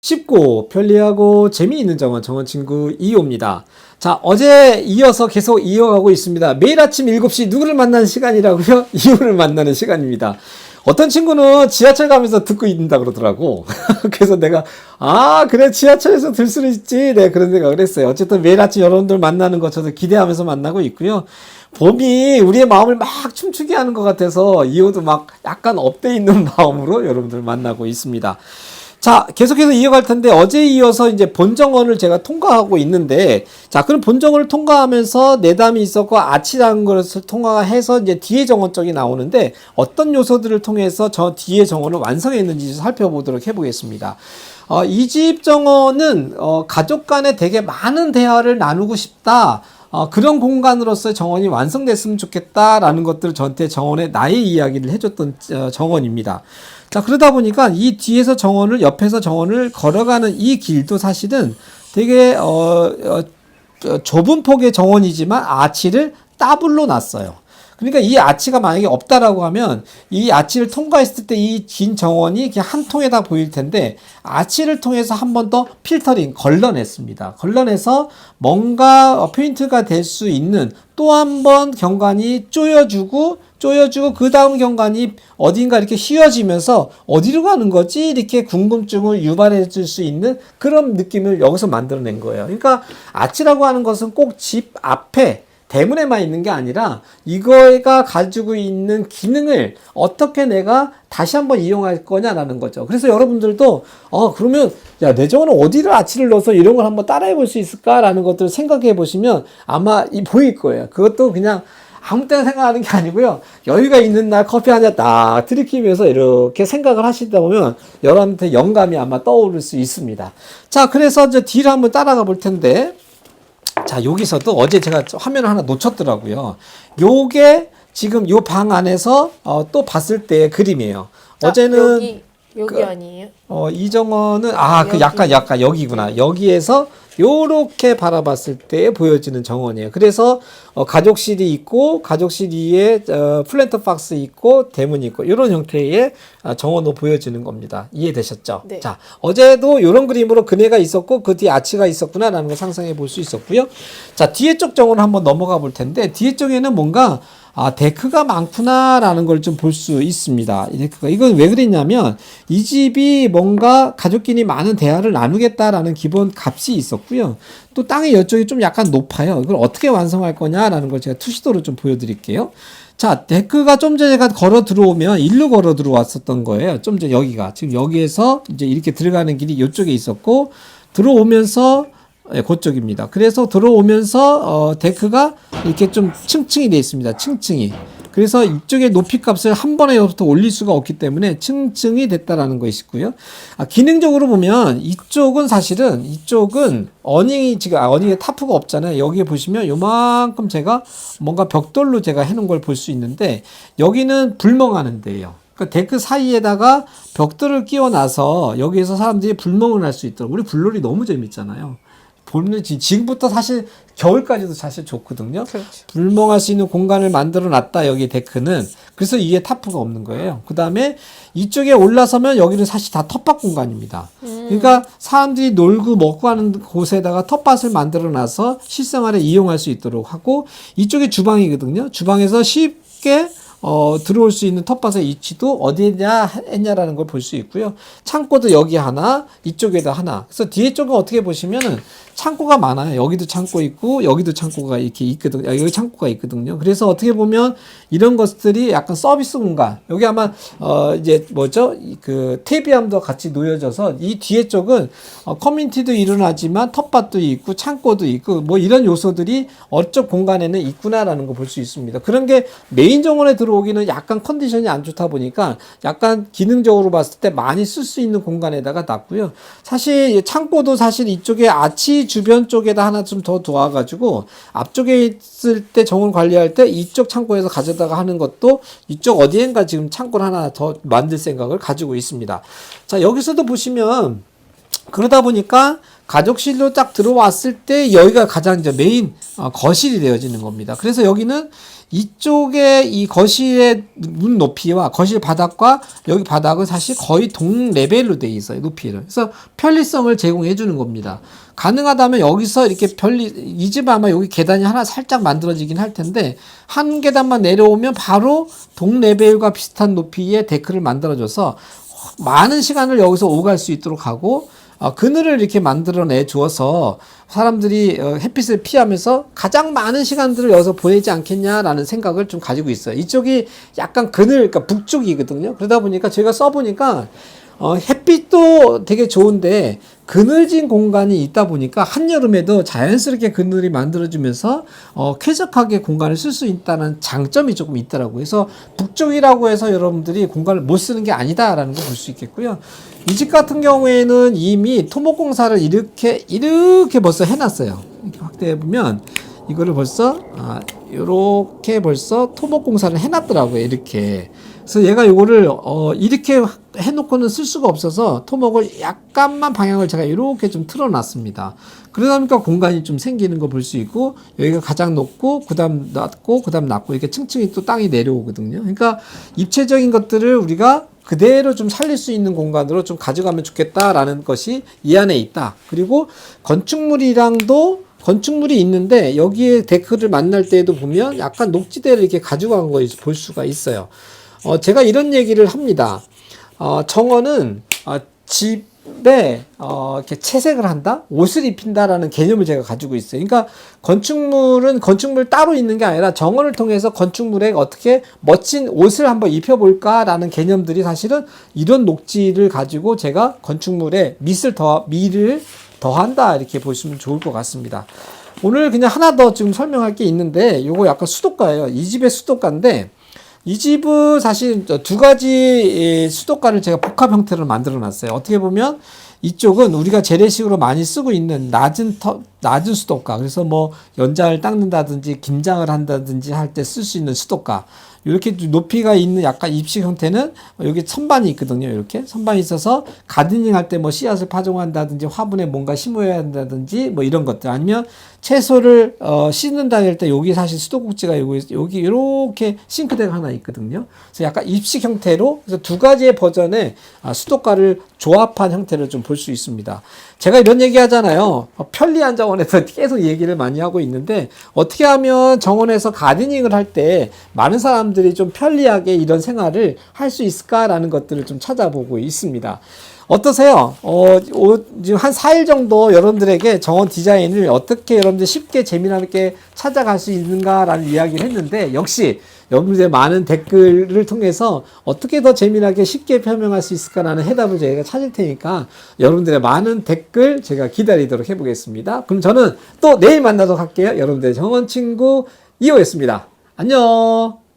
쉽고 편리하고 재미있는 정원 정원 친구 2호입니다. 자, 어제 이어서 계속 이어가고 있습니다. 매일 아침 7시 누구를 만나는 시간이라고요? 2호를 만나는 시간입니다. 어떤 친구는 지하철 가면서 듣고 있는다 그러더라고. 그래서 내가, 아, 그래, 지하철에서 들 수는 있지. 네, 그런 생각을 했어요. 어쨌든 매일 아침 여러분들 만나는 거 저도 기대하면서 만나고 있고요. 봄이 우리의 마음을 막 춤추게 하는 것 같아서 이호도 막 약간 업돼 있는 마음으로 여러분들 만나고 있습니다. 자, 계속해서 이어갈 텐데 어제 이어서 이제 본정원을 제가 통과하고 있는데 자, 그럼 본정원을 통과하면서 내담이 있었고 아치라는 것을 통과해서 이제 뒤에 정원 쪽이 나오는데 어떤 요소들을 통해서 저 뒤에 정원을 완성했는지 살펴보도록 해보겠습니다. 어, 이집 정원은 어, 가족 간에 되게 많은 대화를 나누고 싶다. 어, 그런 공간으로서 정원이 완성됐으면 좋겠다라는 것들을 저한테 정원의 나의 이야기를 해줬던 어, 정원입니다. 자, 그러다 보니까 이 뒤에서 정원을, 옆에서 정원을 걸어가는 이 길도 사실은 되게, 어, 어, 어, 좁은 폭의 정원이지만 아치를 더블로 놨어요. 그러니까 이 아치가 만약에 없다라고 하면 이 아치를 통과했을 때 이 긴 정원이 그냥 한 통에다 보일 텐데 아치를 통해서 한 번 더 필터링 걸러냈습니다. 걸러내서 뭔가 어, 페인트가 될 수 있는 또 한 번 경관이 쪼여주고 쪼여주고 그 다음 경관이 어딘가 이렇게 휘어지면서 어디로 가는 거지 이렇게 궁금증을 유발해 줄 수 있는 그런 느낌을 여기서 만들어낸 거예요. 그러니까 아치라고 하는 것은 꼭 집 앞에 대문에만 있는 게 아니라 이거가 가지고 있는 기능을 어떻게 내가 다시 한번 이용할 거냐라는 거죠. 그래서 여러분들도 어 그러면 야 내 정원은 어디를 아치를 넣어서 이런 걸 한번 따라해 볼 수 있을까라는 것들을 생각해 보시면 아마 이 보일 거예요. 그것도 그냥 아무 때나 생각하는 게 아니고요. 여유가 있는 날 커피 한 잔 딱 들이키면서 이렇게 생각을 하시다 보면 여러분한테 영감이 아마 떠오를 수 있습니다. 자, 그래서 이제 뒤를 한번 따라가 볼 텐데 자, 여기서도 어제 제가 화면을 하나 놓쳤더라고요. 요게 지금 요 방 안에서 어, 또 봤을 때의 그림이에요. 아, 어제는 여기 여기 그- 아니에요? 어, 이정원은 아, 그 여기. 약간 약간 여기구나. 여기에서 요렇게 바라봤을 때 보여지는 정원이에요. 그래서 어, 가족실이 있고 가족실 위에 어, 플랜터 박스 있고 대문이 있고 이런 형태의 아, 정원으로 보여지는 겁니다. 이해되셨죠? 네. 자, 어제도 이런 그림으로 그네가 있었고 그 뒤에 아치가 있었구나라는 걸 상상해 볼 수 있었고요. 자, 뒤에 쪽 정원 한번 넘어가 볼 텐데 뒤에 쪽에는 뭔가 아, 데크가 많구나라는 걸 좀 볼 수 있습니다. 이 데크가. 이건 왜 그랬냐면, 이 집이 뭔가 가족끼리 많은 대화를 나누겠다라는 기본 값이 있었고요. 또 땅의 여쪽이 좀 약간 높아요. 이걸 어떻게 완성할 거냐라는 걸 제가 투시도로 좀 보여드릴게요. 자, 데크가 좀 전에 걸어 들어오면 일로 걸어 들어왔었던 거예요. 좀 전 여기가. 지금 여기에서 이제 이렇게 들어가는 길이 이쪽에 있었고, 들어오면서 예, 그쪽입니다. 그래서 들어오면서 어, 데크가 이렇게 좀 층층이 되어 있습니다. 층층이. 그래서 이쪽의 높이 값을 한 번에 여기부터 올릴 수가 없기 때문에 층층이 됐다라는 것이고요. 아, 기능적으로 보면 이쪽은 사실은 이쪽은 어닝이 지금 아, 어닝에 타프가 없잖아요. 여기에 보시면 요만큼 제가 뭔가 벽돌로 제가 해놓은 걸 볼 수 있는데 여기는 불멍하는 데예요. 그러니까 데크 사이에다가 벽돌을 끼워 놔서 여기에서 사람들이 불멍을 할 수 있도록 우리 불놀이 너무 재밌잖아요. 지- 지금부터 사실 겨울까지도 사실 좋거든요. 그렇죠. 불멍할 수 있는 공간을 만들어 놨다 여기 데크는 그래서 이게 타프가 없는 거예요. 그 다음에 이쪽에 올라서면 여기는 사실 다 텃밭 공간입니다. 그러니까 사람들이 놀고 먹고 하는 곳에다가 텃밭을 만들어 놔서 실생활에 이용할 수 있도록 하고 이쪽이 주방이거든요. 주방에서 쉽게 어, 들어올 수 있는 텃밭의 위치도 어디냐 했냐라는 걸 볼 수 있고요. 창고도 여기 하나, 이쪽에도 하나. 그래서 뒤에 쪽은 어떻게 보시면은 창고가 많아요. 여기도 창고 있고 여기도 창고가 이렇게 있거든요. 아, 여기 창고가 있거든요. 그래서 어떻게 보면 이런 것들이 약간 서비스 공간. 여기 아마 어 이제 뭐죠? 이그 테비암도 같이 놓여져서 이 뒤에 쪽은 어, 커뮤니티도 일어나지만 텃밭도 있고 창고도 있고 뭐 이런 요소들이 어쪽 공간에는 있구나라는 거 볼 수 있습니다. 그런 게 메인 정원에 들어 오기는 약간 컨디션이 안 좋다 보니까 약간 기능적으로 봤을 때 많이 쓸 수 있는 공간에다가 놨고요. 사실 이 창고도 사실 이쪽에 아치 주변 쪽에다 하나 좀더 도와가지고 앞쪽에 있을 때 정원 관리할 때 이쪽 창고에서 가져다가 하는 것도 이쪽 어디엔가 지금 창고를 하나 더 만들 생각을 가지고 있습니다. 자 여기서도 보시면 그러다 보니까 가족실로 딱 들어왔을 때 여기가 가장 이제 메인 어, 거실이 되어지는 겁니다. 그래서 여기는 이쪽에 이 거실의 문 높이와 거실 바닥과 여기 바닥은 사실 거의 동 레벨로 돼 있어요 높이를. 그래서 편리성을 제공해 주는 겁니다. 가능하다면 여기서 이렇게 편리 이 집 아마 여기 계단이 하나 살짝 만들어지긴 할 텐데 한 계단만 내려오면 바로 동 레벨과 비슷한 높이의 데크를 만들어줘서 많은 시간을 여기서 오갈 수 있도록 하고 어, 그늘을 이렇게 만들어내 주어서 사람들이 어, 햇빛을 피하면서 가장 많은 시간들을 여기서 보내지 않겠냐라는 생각을 좀 가지고 있어요. 이쪽이 약간 그늘, 그러니까 북쪽이거든요. 그러다 보니까 제가 써보니까 어, 햇빛도 되게 좋은데 그늘진 공간이 있다 보니까 한여름에도 자연스럽게 그늘이 만들어지면서 어, 쾌적하게 공간을 쓸 수 있다는 장점이 조금 있더라고요. 그래서 북쪽이라고 해서 여러분들이 공간을 못 쓰는 게 아니다라는 걸 볼 수 있겠고요. 이 집 같은 경우에는 이미 토목공사를 이렇게 이렇게 벌써 해놨어요. 확대해 보면 이거를 벌써 아, 이렇게 벌써 토목공사를 해놨더라고요. 이렇게. 그래서 얘가 이거를 어, 이렇게 해놓고는 쓸 수가 없어서 토목을 약간만 방향을 제가 이렇게 좀 틀어놨습니다. 그러다 보니까 공간이 좀 생기는 거 볼 수 있고 여기가 가장 높고 그다음 낮고 그다음 낮고 이렇게 층층이 또 땅이 내려오거든요. 그러니까 입체적인 것들을 우리가 그대로 좀 살릴 수 있는 공간으로 좀 가져가면 좋겠다라는 것이 이 안에 있다. 그리고 건축물이랑도 건축물이 있는데 여기에 데크를 만날 때에도 보면 약간 녹지대를 이렇게 가져간 거볼 수가 있어요. 어, 제가 이런 얘기를 합니다. 어, 정원은 어, 집에 어, 이렇게 채색을 한다, 옷을 입힌다라는 개념을 제가 가지고 있어요. 그러니까 건축물은 건축물 따로 있는 게 아니라 정원을 통해서 건축물에 어떻게 멋진 옷을 한번 입혀볼까라는 개념들이 사실은 이런 녹지를 가지고 제가 건축물에 밑을 더 미를 더한다 이렇게 보시면 좋을 것 같습니다. 오늘 그냥 하나 더 지금 설명할 게 있는데 요거 약간 수도가예요. 이 집의 수도가인데 이 집은 사실 두 가지 수도가를 제가 복합 형태로 만들어 놨어요. 어떻게 보면 이쪽은 우리가 재래식으로 많이 쓰고 있는 낮은 터, 낮은 수도가. 그래서 뭐 연장을 닦는다든지 김장을 한다든지 할 때 쓸 수 있는 수도가. 이렇게 높이가 있는 약간 입식 형태는 여기 선반이 있거든요. 이렇게 선반이 있어서 가드닝 할 때 뭐 씨앗을 파종한다든지 화분에 뭔가 심어야 한다든지 뭐 이런 것들 아니면 채소를 어, 씻는다 할 때 여기 사실 수도꼭지가 여기 여기 이렇게 싱크대가 하나 있거든요. 그래서 약간 입식 형태로 그래서 두 가지의 버전의 아, 수도가를 조합한 형태를 좀 볼 수 있습니다. 제가 이런 얘기 하잖아요. 어, 편리한 정원에서 계속 얘기를 많이 하고 있는데 어떻게 하면 정원에서 가드닝을 할 때 많은 사람들이 좀 편리하게 이런 생활을 할 수 있을까라는 것들을 좀 찾아보고 있습니다. 어떠세요? 어, 오, 지금 한 4일 정도 여러분들에게 정원 디자인을 어떻게 여러분들 쉽게 재미나게 찾아갈 수 있는가라는 이야기를 했는데 역시 여러분들의 많은 댓글을 통해서 어떻게 더 재미나게 쉽게 설명할 수 있을까라는 해답을 저희가 찾을 테니까 여러분들의 많은 댓글 제가 기다리도록 해보겠습니다. 그럼 저는 또 내일 만나도록 할게요. 여러분들의 정원 친구 이호였습니다. 안녕!